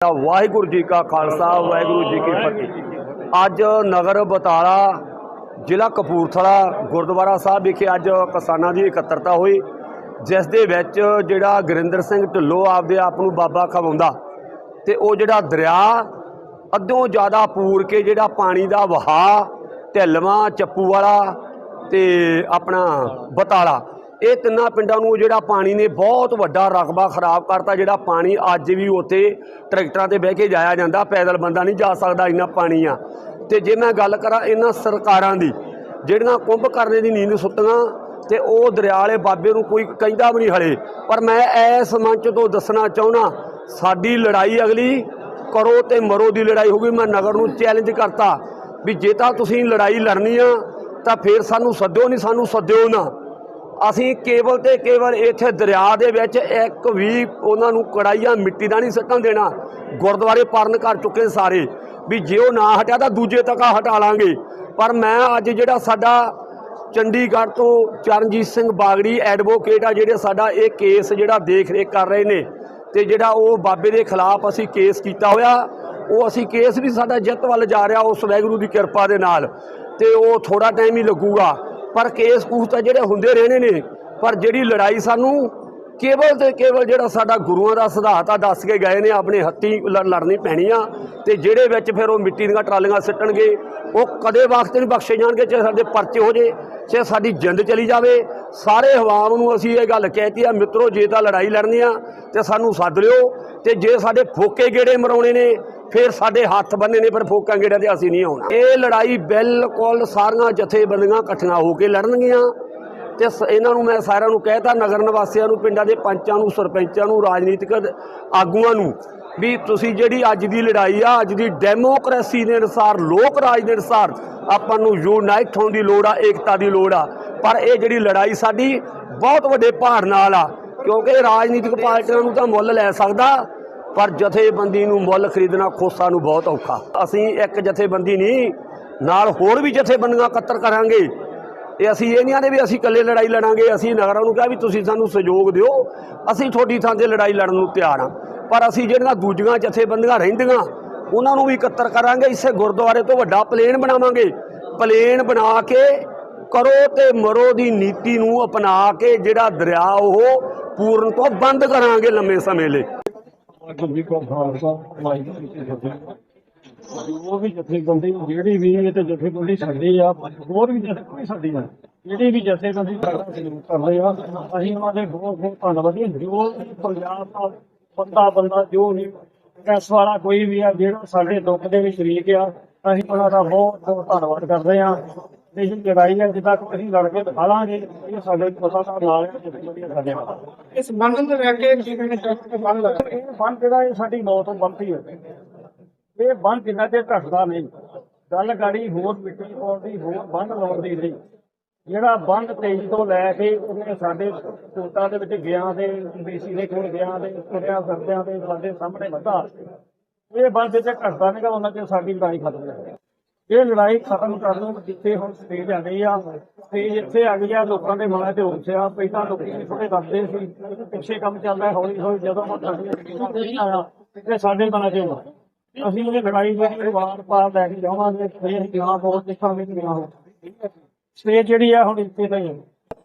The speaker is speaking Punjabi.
ਵਾਹਿਗੁਰੂ ਜੀ ਕਾ ਖਾਲਸਾ, ਵਾਹਿਗੁਰੂ ਜੀ ਕੀ ਫਤਿਹ। ਅੱਜ ਨਗਰ ਬਤਾਲਾ, ਜ਼ਿਲ੍ਹਾ ਕਪੂਰਥਲਾ, ਗੁਰਦੁਆਰਾ ਸਾਹਿਬ ਵਿਖੇ ਅੱਜ ਕਿਸਾਨਾਂ ਦੀ ਇਕੱਤਰਤਾ ਹੋਈ, ਜਿਸ ਦੇ ਵਿੱਚ ਜਿਹੜਾ ਗੁਰਿੰਦਰ ਸਿੰਘ ਢਿੱਲੋਂ ਆਪਦੇ ਆਪ ਨੂੰ ਬਾਬਾ ਖਵਾਉਂਦਾ ਤੇ ਉਹ ਜਿਹੜਾ ਦਰਿਆ ਅੱਧੋਂ ਜ਼ਿਆਦਾ ਪੂਰ ਕੇ ਜਿਹੜਾ ਪਾਣੀ ਦਾ ਵਹਾਅ ਢਿੱਲਵਾਂ ਚੱਪੂ ਵਾਲਾ ਤੇ ਆਪਣਾ ਬਤਾਲਾ ਇਹ ਤਿੰਨਾਂ ਪਿੰਡਾਂ ਨੂੰ ਜਿਹੜਾ ਪਾਣੀ ਨੇ ਬਹੁਤ ਵੱਡਾ ਰਕਬਾ ਖਰਾਬ ਕਰਤਾ, ਜਿਹੜਾ ਪਾਣੀ ਅੱਜ ਵੀ ਉੱਥੇ ਟਰੈਕਟਰਾਂ ਤੇ ਬਹਿ ਕੇ ਜਾਇਆ ਜਾਂਦਾ, ਪੈਦਲ ਬੰਦਾ ਨਹੀਂ ਜਾ ਸਕਦਾ, ਇੰਨਾ ਪਾਣੀ ਆ। ਤੇ ਜੇ ਮੈਂ ਗੱਲ ਕਰਾਂ ਇਹਨਾਂ ਸਰਕਾਰਾਂ ਦੀ, ਜਿਹੜੀਆਂ ਕੁੰਭ ਕਰਨੇ ਦੀ ਨੀਂਦ ਸੁੱਤੀਆਂ ਤੇ ਉਹ ਦਰਿਆ ਵਾਲੇ ਬਾਬੇ ਨੂੰ ਕੋਈ ਕਹਿੰਦਾ ਵੀ ਨਹੀਂ ਹਲੇ। ਪਰ ਮੈਂ ਇਸ ਮੰਚ ਤੋਂ ਦੱਸਣਾ ਚਾਹੁੰਦਾ, ਸਾਡੀ ਲੜਾਈ ਅਗਲੀ ਕਰੋ ਤੇ ਮਰੋ ਦੀ ਲੜਾਈ ਹੋਊਗੀ, ਮੈਂ ਨਗਰ ਨੂੰ ਚੈਲੰਜ ਕਰਤਾ ਵੀ ਜੇ ਤਾਂ ਤੁਸੀਂ ਲੜਾਈ ਲੜਨੀ ਆ, ਤਾਂ ਫੇਰ ਸਾਨੂੰ ਸੱਦਿਓ ਨਹੀਂ, ਸਾਨੂੰ ਸੱਦਿਓ ਨਾ। ਅਸੀਂ ਕੇਵਲ ਤੇ ਕੇਵਲ ਇੱਥੇ ਦਰਿਆ ਦੇ ਵਿੱਚ ਇੱਕ ਵੀ ਉਹਨਾਂ ਨੂੰ ਕੜਾਈਆਂ ਮਿੱਟੀ ਦਾ ਨਹੀਂ ਸੱਟਣ ਦੇਣਾ। ਗੁਰਦੁਆਰੇ ਪਰਨ ਕਰ ਚੁੱਕੇ ਸਾਰੇ। ਵੀ ਜੇ ਉਹ ਨਾ ਹਟਿਆ ਤਾਂ ਦੂਜੇ ਤੱਕ ਹਟਾ ਲਾਂਗੇ। ਪਰ ਮੈਂ ਅੱਜ ਜਿਹੜਾ ਸਾਡਾ ਚੰਡੀਗੜ੍ਹ ਤੋਂ ਚਰਨਜੀਤ ਸਿੰਘ ਬਾਗੜੀ ਐਡਵੋਕੇਟ ਆ, ਜਿਹੜੇ ਸਾਡਾ ਇਹ ਕੇਸ ਜਿਹੜਾ ਦੇਖ ਰੇਖ ਕਰ ਰਹੇ ਨੇ ਤੇ ਜਿਹੜਾ ਉਹ ਬਾਬੇ ਦੇ ਖਿਲਾਫ ਅਸੀਂ ਕੇਸ ਕੀਤਾ ਹੋਇਆ, ਉਹ ਅਸੀਂ ਕੇਸ ਵੀ ਸਾਡਾ ਜਿੱਤ ਵੱਲ ਜਾ ਰਿਹਾ, ਉਸ ਵੈਗਰੂ ਦੀ ਕਿਰਪਾ ਦੇ ਨਾਲ। ਤੇ ਉਹ ਥੋੜਾ ਟਾਈਮ ਹੀ ਲੱਗੂਗਾ। ਪਰ ਕੇਸ ਕੂਸ ਤਾਂ ਜਿਹੜੇ ਹੁੰਦੇ ਰਹਿਣੇ ਨੇ ਪਰ ਜਿਹੜੀ ਲੜਾਈ ਸਾਨੂੰ ਕੇਵਲ ਤੇ ਕੇਵਲ ਜਿਹੜਾ ਸਾਡਾ ਗੁਰੂਆਂ ਦਾ ਸਿਧਾਂਤ ਆ, ਦੱਸ ਕੇ ਗਏ ਨੇ ਆਪਣੇ ਹੱਥੀਂ ਲ- ਲੜਨੀ ਪੈਣੀ ਆ, ਤੇ ਜਿਹੜੇ ਵਿੱਚ ਫਿਰ ਉਹ ਮਿੱਟੀ ਦੀਆਂ ਟਰਾਲੀਆਂ ਸਿੱਟਣਗੇ, ਉਹ ਕਦੇ ਵਕਤ ਨਹੀਂ ਬਖਸ਼ੇ ਜਾਣਗੇ, ਚਾਹੇ ਸਾਡੇ ਪਰਚੇ ਹੋ ਜੇ, ਚਾਹੇ ਸਾਡੀ ਜਿੰਦ ਚਲੀ ਜਾਵੇ ਸਾਰੇ ਹਵਾਮ ਨੂੰ ਅਸੀਂ ਇਹ ਗੱਲ ਕਹਿਤੀ ਆ, ਮਿੱਤਰੋ, ਜੇ ਤਾਂ ਲੜਾਈ ਲੜਨੀ ਆ, ਤੇ ਸਾਨੂੰ ਸੱਦ ਲਿਓ, ਤੇ ਜੇ ਸਾਡੇ ਫੋਕੇ ਗੇੜੇ ਮਰਾਉਣੇ ਨੇ, ਫਿਰ ਸਾਡੇ ਹੱਥ ਬੰਨੇ ਨੇ ਫਿਰ ਫੋਕਾਂ ਗੇੜਿਆਂ ਤੇ ਅਸੀਂ ਨਹੀਂ ਆਉਣਾ। ਇਹ ਲੜਾਈ ਬਿਲਕੁਲ ਸਾਰੀਆਂ ਜਥੇਬੰਦੀਆਂ ਇਕੱਠੀਆਂ ਹੋ ਕੇ ਲੜਨਗੀਆਂ, ਤੇ ਸ- ਇਹਨਾਂ ਨੂੰ ਮੈਂ ਸਾਰਿਆਂ ਨੂੰ ਕਹਿਤਾ, ਨਗਰ ਨਿਵਾਸੀਆਂ ਨੂੰ, ਪਿੰਡਾਂ ਦੇ ਪੰਚਾਂ ਨੂੰ, ਸਰਪੰਚਾਂ ਨੂੰ, ਰਾਜਨੀਤਿਕ ਆਗੂਆਂ ਨੂੰ, ਵੀ ਤੁਸੀਂ ਜਿਹੜੀ ਅੱਜ ਦੀ ਲੜਾਈ ਆ, ਅੱਜ ਦੀ ਡੈਮੋਕ੍ਰੇਸੀ ਦੇ ਅਨੁਸਾਰ, ਲੋਕ ਰਾਜ ਦੇ ਅਨੁਸਾਰ ਆਪਾਂ ਨੂੰ ਯੂਨਾਈਟ ਹੋਣ ਦੀ ਲੋੜ ਆ, ਏਕਤਾ ਦੀ ਲੋੜ ਆ ਪਰ ਇਹ ਜਿਹੜੀ ਲੜਾਈ ਸਾਡੀ ਬਹੁਤ ਵੱਡੇ ਭਾਰ ਨਾਲ ਆ, ਕਿਉਂਕਿ ਰਾਜਨੀਤਿਕ ਪਾਰਟੀਆਂ ਨੂੰ ਤਾਂ ਮੁੱਲ ਲੈ ਸਕਦਾ, ਪਰ ਜਥੇਬੰਦੀ ਨੂੰ ਮੁੱਲ ਖਰੀਦਣਾ ਖੋਸਾ ਨੂੰ ਬਹੁਤ ਔਖਾ। ਅਸੀਂ ਇੱਕ ਜਥੇਬੰਦੀ ਨਹੀਂ, ਨਾਲ ਹੋਰ ਵੀ ਜਥੇਬੰਦੀਆਂ ਇਕੱਤਰ ਕਰਾਂਗੇ। ਇਹ ਅਸੀਂ ਇਹ ਨਹੀਂ ਆਂਦੇ ਵੀ ਅਸੀਂ ਇਕੱਲੇ ਲੜਾਈ ਲੜਾਂਗੇ, ਅਸੀਂ ਨਗਰਾਂ ਨੂੰ ਕਿਹਾ ਵੀ ਤੁਸੀਂ ਸਾਨੂੰ ਸਹਿਯੋਗ ਦਿਓ, ਅਸੀਂ ਤੁਹਾਡੀ ਥਾਂ ਤੇ ਲੜਾਈ ਲੜਨ ਨੂੰ ਤਿਆਰ ਹਾਂ। ਪਰ ਅਸੀਂ ਜਿਹੜੀਆਂ ਦੂਜੀਆਂ ਜਥੇਬੰਦੀਆਂ ਰਹਿੰਦੀਆਂ, ਉਹਨਾਂ ਨੂੰ ਵੀ ਇਕੱਤਰ ਕਰਾਂਗੇ, ਇਸੇ ਗੁਰਦੁਆਰੇ ਤੋਂ ਵੱਡਾ ਪਲੇਨ ਬਣਾਵਾਂਗੇ। ਪਲੇਨ ਬਣਾ ਕੇ ਕਰੋ ਤੇ ਮਰੋ ਦੀ ਨੀਤੀ ਨੂੰ ਅਪਣਾ ਕੇ ਜਿਹੜਾ ਦਰਿਆ ਉਹ ਪੂਰਨ ਤੋਂ ਬੰਦ ਕਰਾਂਗੇ ਲੰਮੇ ਸਮੇਂ ਲਈ। ਉਹ ਵੀ ਜਥੇਬੰਦੀ, ਜਿਹੜੀ ਵੀ ਇਹ ਤੇ ਜਥੇਬੰਦੀ ਸਾਡੀ ਆ ਹੋਰ ਵੀ ਜਥੇਬੰਦੀ ਸਾਡੀ ਆ ਜਿਹੜੀ ਵੀ ਜਥੇਬੰਦੀ ਕਰ ਰਹੇ ਆ, ਅਸੀਂ ਉਹਨਾਂ ਦੇ ਬਹੁਤ ਬਹੁਤ ਧੰਨਵਾਦੀ ਜੋ। ਪੰਜਾਬ ਦਾ ਬੰਦਾ ਬੰਦਾ ਜੋ ਵੀ ਪ੍ਰੈਸ ਵਾਲਾ ਕੋਈ ਵੀ ਆ, ਜਿਹੜਾ ਸਾਡੇ ਦੁੱਖ ਦੇ ਵਿੱਚ ਸ਼ਰੀਕ ਆ, ਅਸੀਂ ਉਹਨਾਂ ਦਾ ਬਹੁਤ ਬਹੁਤ ਧੰਨਵਾਦ ਕਰਦੇ ਆ। ਤੇ ਇਹ ਲੜਾਈ ਹੈ ਜਿੱਦਾਂ ਅਸੀਂ ਲੜ ਕੇ ਦਿਖਾ ਲਾਂਗੇ। ਇਹ ਸਾਡੇ ਪਤਾ ਦਾ ਨਾਲ ਹੈ। ਸਾਡੇ ਨਾਲ ਇਸ ਬੰਧਨ ਦੇ ਲੈ ਕੇ ਕਹਿਣਾ ਚਾਹੁੰਦੇ ਹੋ। ਬੰਨ ਲੱਗਾ ਇਹ ਬੰਦ ਜਿਹੜਾ ਇਹ ਸਾਡੀ ਮੌਤ ਤੋਂ ਬੰਦੀ ਹੈ ਇਹ ਬੰਦ ਜਿੰਨਾ ਤੇ ਘਟਦਾ ਨਹੀਂ। ਗੱਲ ਗਾੜੀ ਹੋਰ ਮਿੱਟੀ ਪਾਉਣ ਦੀ ਹੋਰ ਬੰਦ ਲਾਉਣ ਦੀ ਨਹੀਂ। ਜਿਹੜਾ ਬੰਦ ਤੇਜ਼ ਤੋਂ ਲੈ ਕੇ ਉਹਨੇ ਸਾਡੇ ਕੋਟਾਂ ਦੇ ਵਿੱਚ ਗਿਆ ਤੇ ਬੀਸੀ ਦੇ ਕੋਲ ਗਿਆ ਤੇ ਤੁਰਿਆ ਫਿਰਦਿਆਂ ਤੇ ਸਾਡੇ ਸਾਹਮਣੇ ਵਧਾ। ਇਹ ਬੰਦ ਜੇ ਘਟਦਾ ਨਹੀਂਗਾ ਉਹਨਾਂ ਤੇ ਸਾਡੀ ਲੜਾਈ ਖਤਮ ਹੈ ਇਹ ਲੜਾਈ ਖਤਮ ਕਰ ਨੂੰ ਜਿੱਥੇ ਹੁਣ ਸਟੇਜ ਆ ਗਈ ਆ ਸਟੇਜ ਇੱਥੇ ਆ ਗਈ ਆ, ਲੋਕਾਂ ਦੇ ਮਨਾਂ ਤੇ ਉਲਝਿਆ ਪਹਿਲਾਂ ਲੋਕੀ ਥੋੜੇ ਦੱਸਦੇ ਸੀ, ਪਿੱਛੇ ਕੰਮ ਚੱਲਦਾ ਹੌਲੀ ਹੌਲੀ ਜਦੋਂ ਹੁਣ ਸਾਡੀ ਆਇਆ ਤੇ ਸਾਡੇ ਮਨਾਂ ਤੇ ਆਉਣਾ ਅਸੀਂ ਇਹ ਲੜਾਈ ਜਿਹੜੀ ਵਾਰ ਪਾਰ ਲੈ ਕੇ ਜਾਵਾਂਗੇ, ਫੇਰ ਗਿਆ ਬਹੁਤ ਦੇਖਾਂਗੇ ਕਿ ਨਾ ਹੋ ਸਟੇਜ ਜਿਹੜੀ ਆ, ਹੁਣ ਇੱਥੇ ਤਾਂ ਹੀ ਹੈ